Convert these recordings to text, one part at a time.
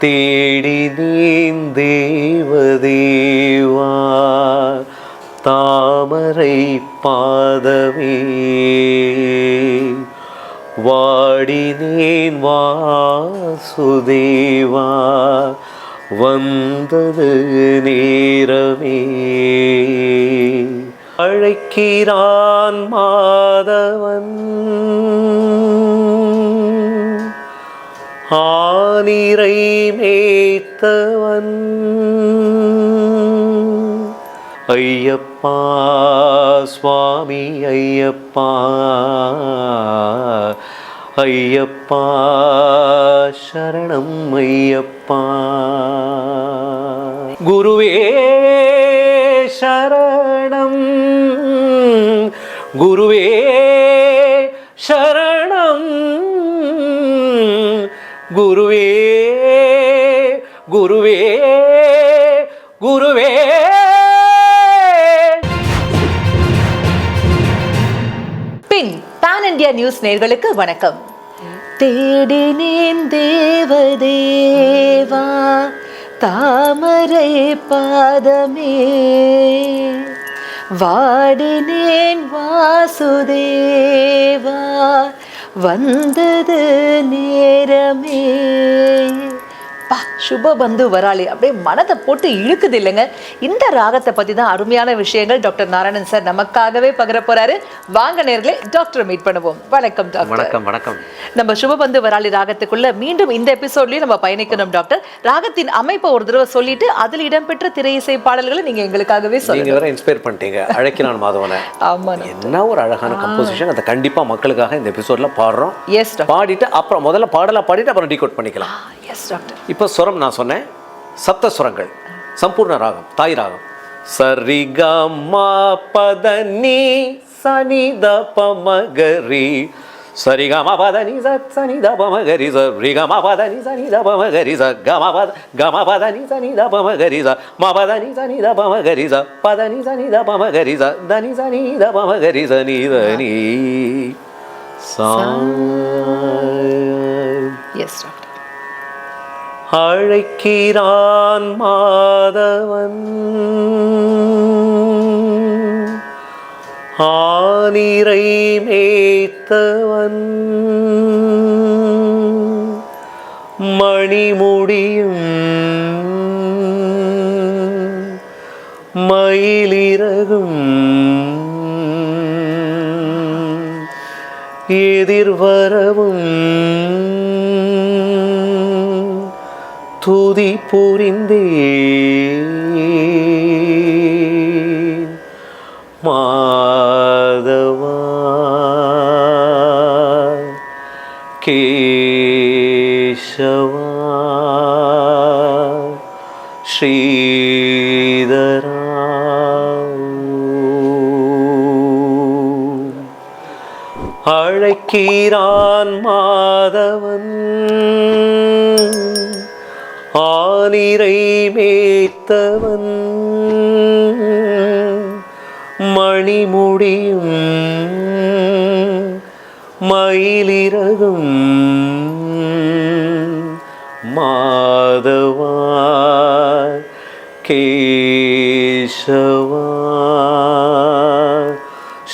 தேடி தேவதேவா தாமரை பாதமே. வாடினேன் வாசுதேவா. வந்தது நேரமே. அழைக்கிறான் மாதவன். ஆ ஆனிரை மேய்த்தவன். ஐயப்பா சுவாமி ஐயப்பா. ஐயப்பா சரணம் ஐயப்பா. குருவே சரணம். குரு குருவே குருவே குருவே. பின் பான் இந்தியா நியூஸ் நேர்களுக்கு வணக்கம். தேடினேன் தேவதேவா தாமரை பாதமே. வாடினேன் வாசுதேவா வந்தது நேரமே. பா சுப பந்து வராளி. அப்படியே மனதை போட்டு இழுக்குது இல்லைங்க. இந்த ராகத்தை பத்தி தான் அருமையான விஷயங்கள் டாக்டர் நாராயணன் சார் நமக்காகவே பகிர போறாரு. வாங்க நேர்களே டாக்டர் மீட் பண்ணுவோம். வணக்கம் டாக்டர். வணக்கம் வணக்கம். நம்ம சுபபந்து வராளி ராகத்துக்குள்ள மீண்டும் இந்த எபிசோட்லயும் நம்ம பயணிக்கணும் டாக்டர். ராகத்தின் அமைப்பை ஒரு தடவை சொல்லிட்டு அதில் இடம்பெற்ற திரை இசை பாடல்களை நீங்க எங்களுக்காகவே சொல்லுங்க. இன்ஸ்பயர் பண்ணிட்டீங்க. அழைக்கிறான் மாதவனை. ஆமா என்ன ஒரு அழகான கம்போசிஷன் அதை கண்டிப்பா மக்களுக்காக இந்த எபிசோட்ல பாடுறோம். எஸ் பாடிட்டு அப்புறம் முதல்ல பாடலா பாடிட்டு அப்புறம் டீகோட் பண்ணிக்கலாம். எஸ் டாக்டர் இப்போ சுரம் நான் சொன்னேன். சப்த சுரங்கள் சம்பூர்ண ராகம். தாய் ராகம். சரிகமா பதனி சனித பமகரி. சரிகம பதனி சனித பமகரி சரிகம பதனி சனித பமகரி ச கம பத கம பதனி சனித பமகரி ச ம பதனி சனித பமகரி ச பதனி சனித பமகரி ச தனி சனித பமகரி ச நீ தனி. சா எஸ் டாக்டர் அழைக்கிறான் மாதவன். ஆனிரை மேய்த்தவன். மணிமுடியும் மயிலிறகும். எதிர்வரவும் துதி புரிந்தே மாதவா கேசவா ஸ்ரீதரா அழைக்கிறான் மாதவன் ஆனிரை மேய்த்தவன். மணிமுடியும் மயிலிறகும் மாதவாய் கேசவாய்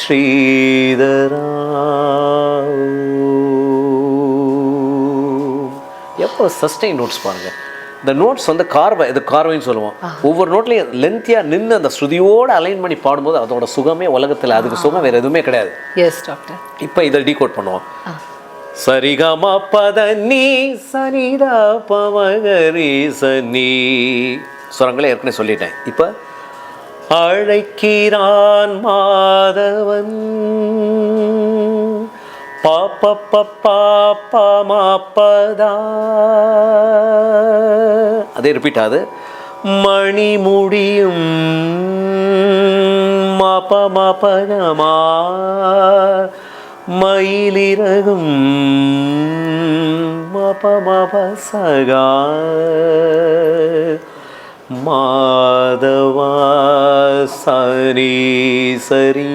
ஸ்ரீதரா எப்போ சஸ்டைன் நோட்ஸ் பாருங்கள் இந்த நோட்ஸ் வந்து கார்வை இது கார்வைன்னு சொல்லுவோம். ஒவ்வொரு நோட்லையும் லென்த்தியாக நின்று அந்த ஸ்ருதியோடு அலைன் பண்ணி பாடும்போது அதோட சுகமே உலகத்தில் அதுக்கு சுகம் வேறு எதுவுமே கிடையாது. எஸ் டாக்டர் இப்போ இதை டீகோட் பண்ணுவோம். சரிகம பத நீ சனிதா பமகரி சனி. சுரங்களே ஏற்கனவே சொல்லிட்டேன். இப்போ அழைக்கிறான் மாதவன். பாப்ப பப்பா மாப்பதா அதே ரிப்பீட் ஆகுது மணி முடியும் மாப்ப மாப்பகமா மயிலிறகும் மாப்ப மாப்ப சகா மாதவா சரி சரி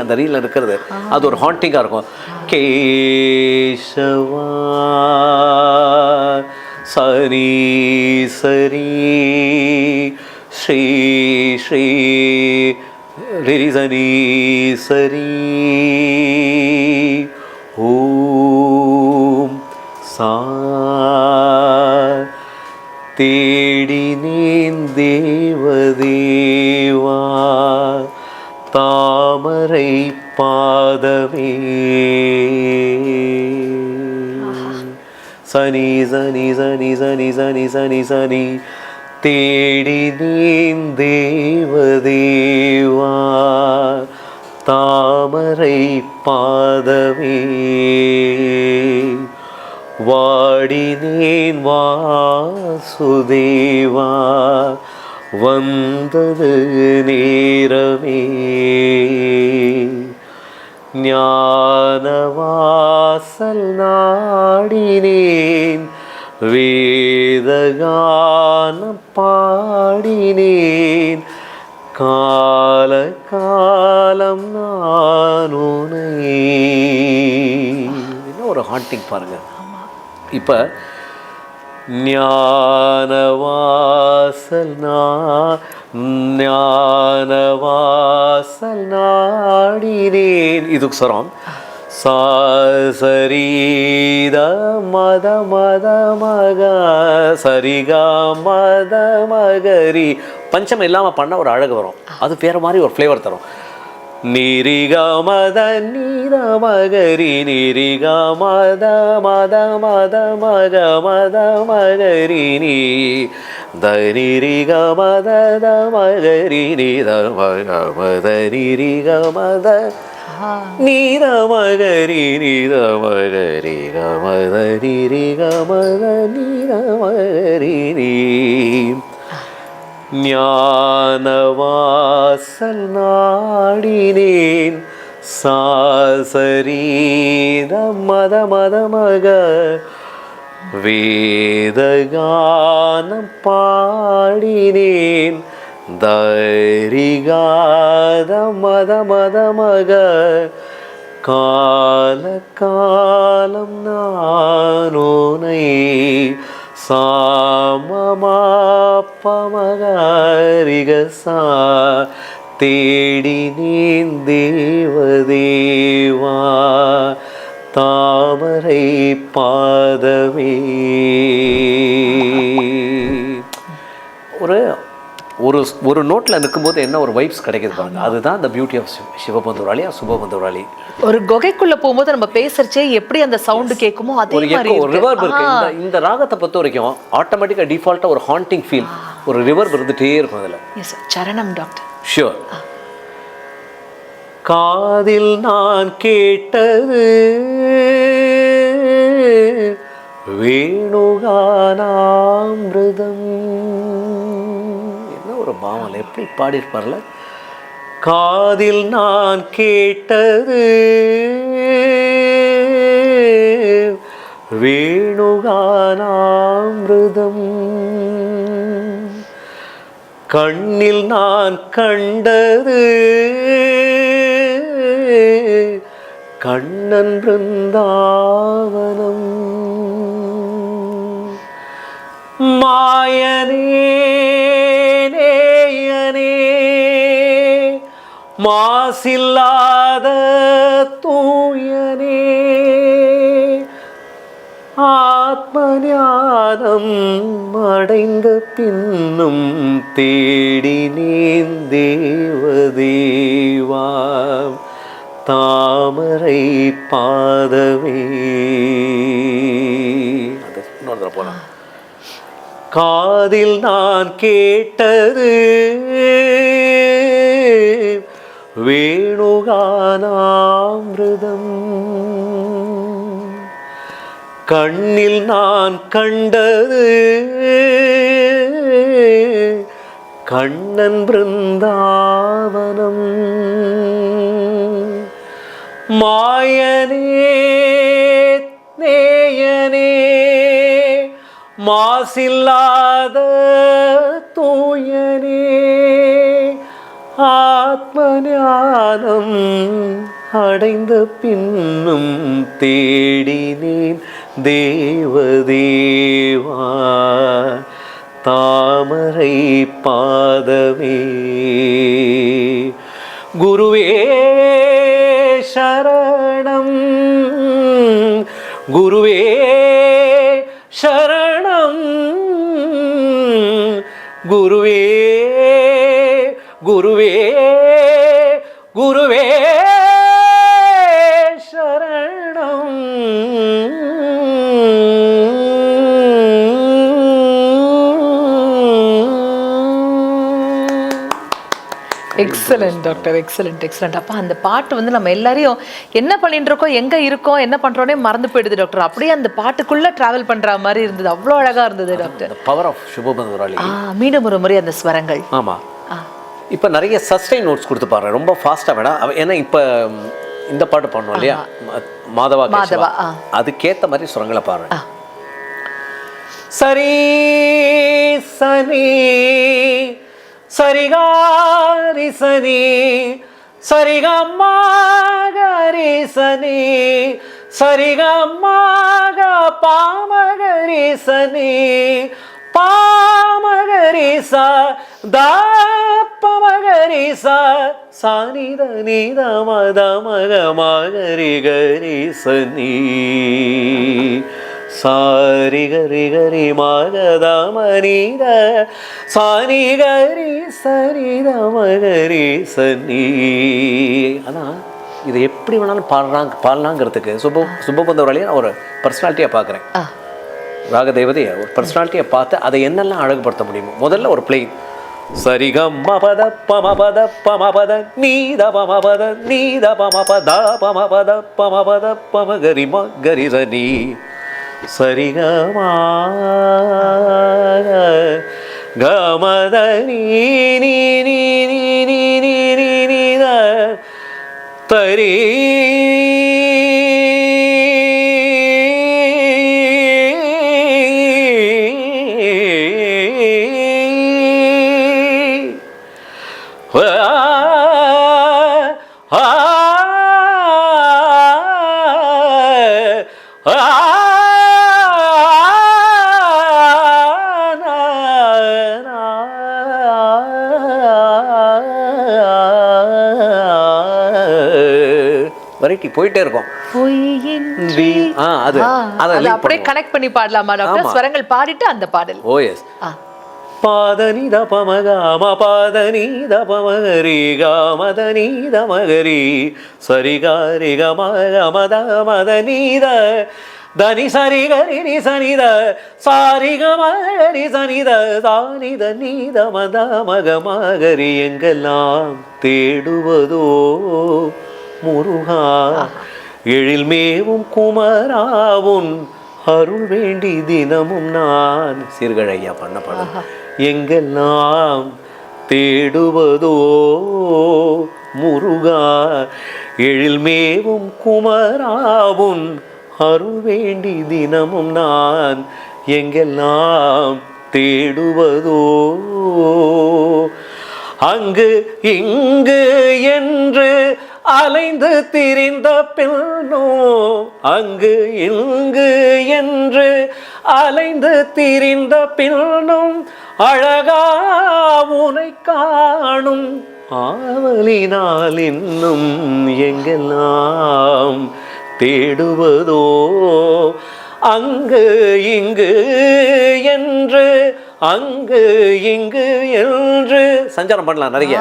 அந்த ரீல இருக்கிறது. அது ஒரு ஹாண்டிங்காக இருக்கும். கேசவா சரி சரி ஸ்ரீ ஸ்ரீ ரிரி சனி சரி தேடினேன் தேவதேவா தாமரை பாதமே. சனி சனி சனி சனி சனி சனி சனி தேடினேன் தேவதேவா தாமரை பாதமே. வாடினேன் வாசுதேவா வந்தது நேரமே. ஞானவாசல் நாடினேன் வேதகானம் பாடினேன். கால காலம் நானுனை என்ன ஒரு ஹாண்டிங் பாருங்கள் இப்போ ஞானவாசல் ஞானவாசல் நாடினேன். இதுக்கு சொல்கிறோம் சா மத மத மக சரிகா மத மகரி. பஞ்சம் இல்லாமல் பண்ண ஒரு அழகு வரும். அது வேறு மாதிரி ஒரு ஃப்ளேவர் தரும். நீரிக மத நீர மகரி நீரிக மத மத மத மக மத மகரி நீ த நீரிக மத த மகரி ஞானவாசல் நாடினேன். சாசரீத மத மத மக வேதகானம் பாடினேன். தரிகாத மத மத மக கால காலம் நானோனை சாமமாப்பமகரிகசா தேடினேன் தேவதேவா தாமரை பாதமே. ஒரு ஒரு ஒரு நோட்டில் நிற்கும்போது என்ன ஒரு வைப்ஸ் கிடைக்குது பாருங்க. அதுதான் the பியூட்டி ஆஃப் சிவபந்துராளி சுபபந்துராளி ஒரு குகைக்குள்ள போகும்போது நம்ம பேசுறச்சே எப்படி அந்த சவுண்ட் கேட்குமோ அதே ஒரு ஒரு ரிவர்ப் இருக்கு. இந்த இந்த ராகத்தை பொறுத்த வரைக்கும் ஆட்டோமேட்டிக்காக டிஃபால்ட்டாக ஒரு ஹாண்டிங் ஃபீல் ஒரு ரிவர்ப் இருந்துகிட்டே இருக்கும் அதில். Yes, சரணம் டாக்டர் ஷியோர் காதில் நான் கேட்டது வேணுகானாமிருதம். ஒரு பாவம். எப்படி பாடியிருப்பார்ல? காதில் நான் கேட்டது வேணுகானாமிருதம். கண்ணில் நான் கண்டது கண்ணன் பிருந்தாவனம். மாயனே மாசில்லாத தூயனே ஆத்மஞானம் அடைந்த பின்னும் தேடினேன் தேவதேவா. தாமரை தடவை போலாம். காதில் நான் கேட்டது கண்ணில் நான் கண்டது. கண்ணன் பிருந்தாவனம். மாயனே நேயனே மாசில்லாத தூயனே ஆத்மஞானம் அடைந்த பின்னும் தேடினேன். தேவதேவா தாமரை பாதமே. குருவே சரணம். குருவே சரணம். குருவே குருவே குருவே எக்ஸலண்ட் டாக்டர் எக்ஸலண்ட் எக்ஸலண்ட் அப்பா அந்த பாட்டு வந்து நம்ம எல்லாரையும் என்ன பண்ணிட்டு இருக்கோம் எங்க இருக்கோம்? என்ன பண்றோனே மறந்து போயிடுது டாக்டர் அப்படியே அந்த பாட்டுக்குள்ள டிராவல் பண்ற மாதிரி இருந்தது. அவ்வளோ அழகா இருந்தது டாக்டர் பவர் ஆஃப் சுபபந்துராளி ஆ மீண்டும் ஒரு முறை அந்த ஸ்வரங்கள். ஆமா. ஆ. இப்போ நிறைய சஸ்டைன் நோட்ஸ் கொடுத்து பாரு. ரொம்ப ஃபாஸ்ட்டாக வேணாம். ஏன்னா இப்போ இந்த பாட்டு பண்ணோம் இல்லையா? மாதவா மாதவா, ஆ. அதுக்கேத்த மாதிரி சுரங்களை பாரு. ஆ. சரி சரிகா ரிசனி சரிகம்மா கரிசனி சரிகம்மா பாமகரிசனி பாமகரிசா தாப்பமகரிசா சானித நீதமதமக மகரி கரிசனி சனி சாரி கரி கரி மகத மனித சாரி கரி சரி மகரி சனி ஆனா இதை எப்படி வேணாலும் பாடுறாங்க பாடலாங்கிறதுக்கு சுப சுபபந்தவராலையும் நான் ஒரு பர்சனாலிட்டியாக பார்க்குறேன். ராக தேவதையை ஒரு பர்சனாலிட்டியை பார்த்து அதை என்னெல்லாம் அழகுபடுத்த முடியுமோ? முதல்ல ஒரு பிளெயின் சரிகம் மபத பமபத பமபத நீத பமபத நீத பமபத பமபத பமபத பமகரி மகரி சனி സരിഗമാര ഗമദനി തരീ வெரைட்டி போயிட்டே இருக்கும் ஆ, அது. அதை அப்படியே. கனெக்ட் பண்ணி பாடலாமா டாக்டர். ஸ்வரங்கள் பாடிட்டு அந்த பாடல் ஓ எஸ் பாதனி தபமகாம பாதனி தபமகரி காமதனி தமகரி சரிகாரி கமத மதனீத தனி சரி கரி நி சனித சாரி கமரி சனித தானித நீத மத மக மகரி எங்கெல்லாம் தேடுவதோ முருகா. எழில் மேவும் குமராவுன் அருள் வேண்டி தினமும் நான். சீர்கழையா பண்ண படம் எங்கெல்லாம் தேடுவதோ முருகா. எழில் மேவும் குமராவுன் அருள் வேண்டி தினமும் நான். எங்கெல்லாம் தேடுவதோ. அங்கு இங்கு என்று அலைந்து திரிந்த பின்னோ அங்கு இங்கு என்று அலைந்து திரிந்த பின்னும் அழகா உனை காணும் ஆவலினால் இன்னும் எங்கெல்லாம் தேடுவதோ அங்கு இங்கு என்று அங்கு இங்கு என்று சஞ்சாரம் பண்ணலாம் நிறைய.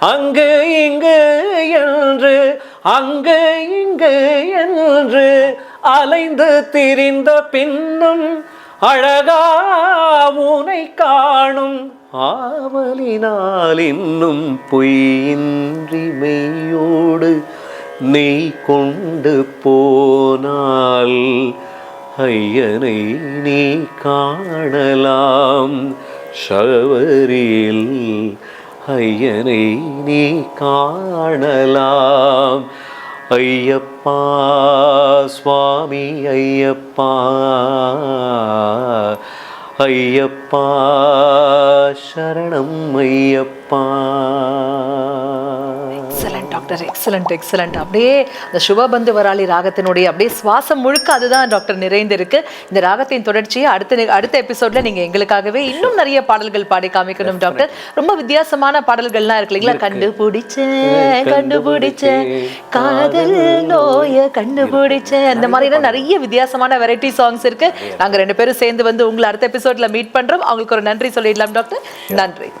அங்கு இங்கு என்று அங்கு இங்கு என்று அலைந்து திரிந்த பின்னும் அழகா உனை காணும் ஆவலினால் இன்னும் பொய்யின்றி மெய்யோடு நெய் கொண்டு போனால் ஐயனை நீ காணலாம். ஷவரில் ஐயனை நீ காணலாம். ஐயப்பா சுவாமி ஐயப்பா. ஐயப்பா சரணம் ஐயப்பா. டாக்டர். எக்ஸலண்ட் எக்ஸலண்ட் அப்படியே அந்த சுபபந்து வராளி ராகத்தினுடைய அப்படியே சுவாசம் முழுக்க அதுதான் டாக்டர் நிறைந்திருக்கு. இந்த ராகத்தின் தொடர்ச்சியை அடுத்த அடுத்த எபிசோட்ல நீங்க எங்களுக்காகவே இன்னும் நிறைய பாடல்கள் பாடி காமிக்கணும் டாக்டர். ரொம்ப வித்தியாசமான பாடல்கள்லாம் இருக்கு இல்லைங்களா? கண்டுபிடிச்சேன் கண்டுபிடிச்சேன். காதல் நோய கண்டுபிடிச்சேன். அந்த மாதிரிலாம் நிறைய வித்தியாசமான வெரைட்டி சாங்ஸ் இருக்கு. நாங்க ரெண்டு பேரும் சேர்ந்து வந்து உங்களை அடுத்த எபிசோட்ல மீட் பண்றோம். அவங்களுக்கு ஒரு நன்றி சொல்லிடலாம் டாக்டர். நன்றி.